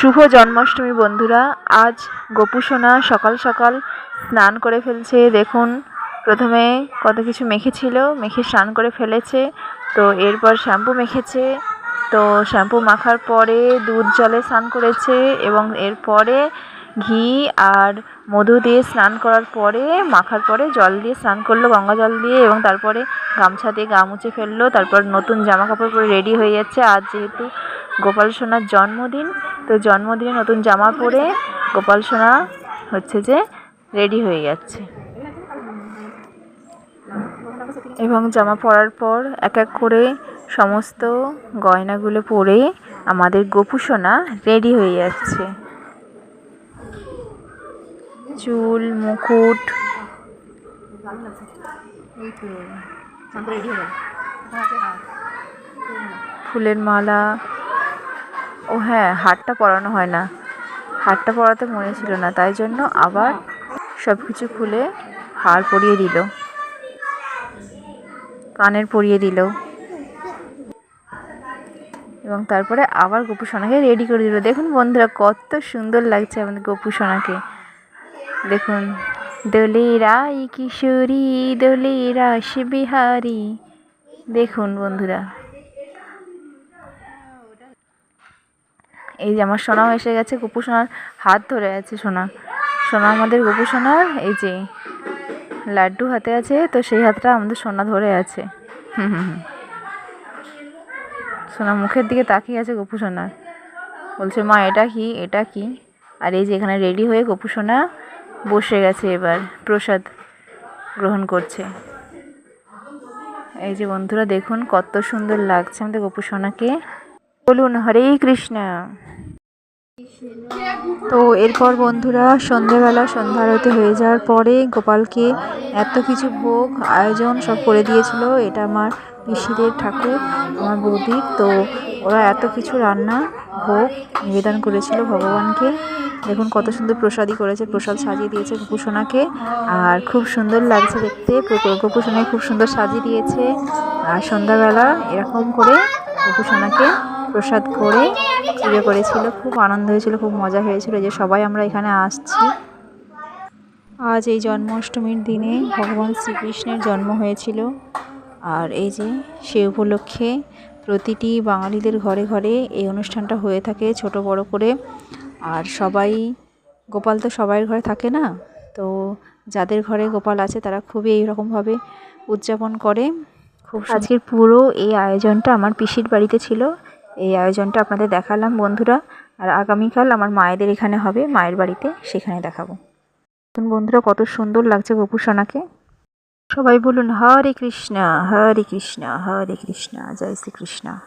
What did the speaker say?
শুভ জন্মাষ্টমী বন্ধুরা, আজ গোপুসোনা সকাল সকাল স্নান করে ফেলছে। দেখুন, প্রথমে কত কিছু মেখেছিল, মেখে স্নান করে ফেলেছে, তো এরপর শ্যাম্পু মেখেছে, তো শ্যাম্পু মাখার পরে দুধ জলে স্নান করেছে এবং এরপরে ঘি আর মধু দিয়ে স্নান করার পরে, মাখার পরে জল দিয়ে স্নান করল, গঙ্গা জল দিয়ে এবং তারপরে গামছা দিয়ে গা মুছে ফেলল, তারপর নতুন জামা কাপড় পরে রেডি হয়ে যাচ্ছে। আজ যেহেতু গোপাল সোনার জন্মদিন তো জন্মদিনে নতুন জামা পরে গোপাল সোনা হচ্ছে যে রেডি হয়ে যাচ্ছে। এবং জামা পরার পর এক এক করে সমস্ত গয়নাগুলো পরে আমাদের গোপু সোনা রেডি হয়ে যাচ্ছে। চুল, মুকুট। ফুলের মালা। ও হ্যাঁ হারটা পরানো হয় না। হারটা পরাতে মনে ছিল না, তাই জন্য আবার সব কিছু খুলে হার পরিয়ে দিল। কানের পরিয়ে দিল। এবং তারপরে আবার গোপু সোনাকে রেডি করে দিল। দেখুন বন্ধুরা, কত সুন্দর লাগছে আমাদের গোপু সোনাকে। দেখুন দোলে রাই কিশোরী দোলে রাস বিহারি। দেখুন বন্ধুরা। এই যে আমার সোনাও এসে গেছে গোপু সোনার হাত ধরে আছে সোনা। সোনা আমাদের গোপু সোনার এই যে লাড্ডু হাতে আছে, তো সেই হাতটা আমাদের সোনা ধরে আছে। হুম হুম হুম। সোনা মুখের দিকে তাকিয়ে আছে গোপু সোনার বলছে, মা, এটা কি? এটা কি? আর এই যে এখানে রেডি হয়ে গোপু সোনা বসে গেছে এবার, প্রসাদ গ্রহণ করছে। এই যে বন্ধুরা, দেখুন কত সুন্দর লাগছে আমাদের গোপু সোনাকে বলুন, হরে কৃষ্ণ। তো এরপর বন্ধুরা, সন্ধেবেলা সন্ধ্যা আরতি হয়ে যাওয়ার পরে গোপালকে এত কিছু ভোগ আয়োজন সব করে দিয়েছিল। এটা আমার পিসিদের ঠাকুর, আমার বৌদির তো ওরা এত কিছু রান্না, ভোগ নিবেদন করেছিল ভগবানকে। দেখুন কত সুন্দর প্রসাদই করেছে, প্রসাদ সাজিয়ে দিয়েছে গোপুসোনাকে। আর খুব সুন্দর লাগছে দেখতে গোপুসোনাকে খুব সুন্দর সাজিয়ে দিয়েছে। আর সন্ধ্যাবেলা এরকম করে গোপুসোনাকে প্রসাদ করে পুজো করেছিল। খুব আনন্দ হয়েছিল, খুব মজা হয়েছিল যে সবাই আমরা এখানে আসছি। আজ এই জন্মাষ্টমীর দিনে ভগবান শ্রীকৃষ্ণের জন্ম হয়েছিল। আর এই যে সে উপলক্ষে প্রতিটি বাঙালিদের ঘরে ঘরে এই অনুষ্ঠানটা হয়ে থাকে ছোট বড় করে। আর সবাই, গোপাল তো সবাই ঘরে থাকে না? তো যাদের ঘরে গোপাল আছে তারা খুবই এইরকমভাবে উদযাপন করে। খুব আজকের পুরো এই আয়োজনটা আমার পিসির বাড়িতে ছিল। এই আয়োজনটা আপনাদের দেখালাম, বন্ধুরা। আর আগামীকাল আমার মায়েদের এখানে হবে, মায়ের বাড়িতে সেখানে দেখাবো। নতুন বন্ধুরা, কত সুন্দর লাগছে গপু সোনাকে। সবাই বলুন, হরে কৃষ্ণা হরে কৃষ্ণা হরে কৃষ্ণা, জয় শ্রীকৃষ্ণ।